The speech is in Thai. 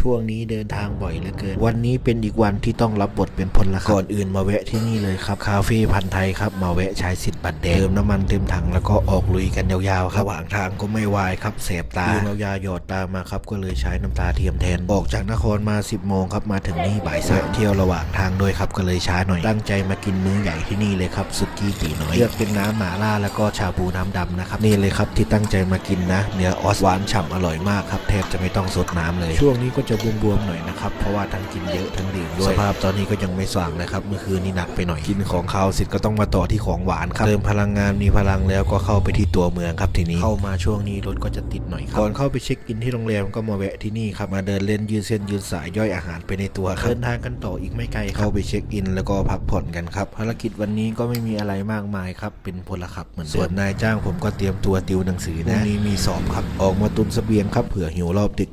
ช่วงนี้เดินทางบ่อยเหลือเกิน วันนี้เป็นอีกวันที่ต้องรับบทเป็นพลละก่อนอื่นมาแวะที่นี่เลยครับ คาเฟ่พันไทยครับ มาแวะใช้สิทธิ์บัตรแดงเติมน้ำมันเต็มถังแล้วก็ออกลุยกันยาวๆครับระหว่างทางก็ไม่วายครับเสบตาลืมเอายาหยอดตามาครับ ก็เลยใช้น้ำตาเทียมแทน ออกจากนครมา 10โมงครับ มาถึงนี่บ่ายสามเที่ยวระหว่างทางด้วยครับ ก็เลยช้าหน่อย ตั้งใจมากินมื้อใหญ่ที่นี่เลยครับสุกี้ตีน้อย เลือกเป็นน้ำหมาล่าแล้วก็ชาบูน้ำดำนะครับ นี่เลยครับที่ตั้งใจมากินนะ เนื้อออสหวานฉ่ำอร่อยมากครับ แทบจะไม่ต้องซดน้ำเลย ช่วงนี้ก็จะบวมๆหน่อยนะครับ เพราะว่าทั้งกินเยอะทั้งดื่มด้วย สภาพตอนนี้ก็ยังไม่สว่างเลยครับ เมื่อคืนนี้หนักไปหน่อย กินของคาวเสร็จก็ต้องมาต่อที่ของหวานครับ เติมพลังงานมีพลังแล้วก็เข้าไปที่ตัวเมืองครับทีนี้ เข้ามาช่วงนี้รถก็จะติดหน่อยครับก่อนเข้าไปเช็คอินที่โรงแรมก็มาแวะที่นี่ครับ มาเดินเล่นยืดเส้นยืดสายย่อยอาหารไปในตัวครับเดินทางกันต่ออีกไม่ไกลเข้าไปเช็คอิน แล้วก็พักผ่อนกันครับ ภารกิจวันนี้ก็ไม่มีอะไรมากมายครับ เป็นพลขับเหมือนเดิมส่วนนายจ้างผมก็เตรียมตัวติวหนังสือนะพรุ่งนี้มีสอบครับ ออกมาตุนเสบียงครับเผื่อหิวรอบดึก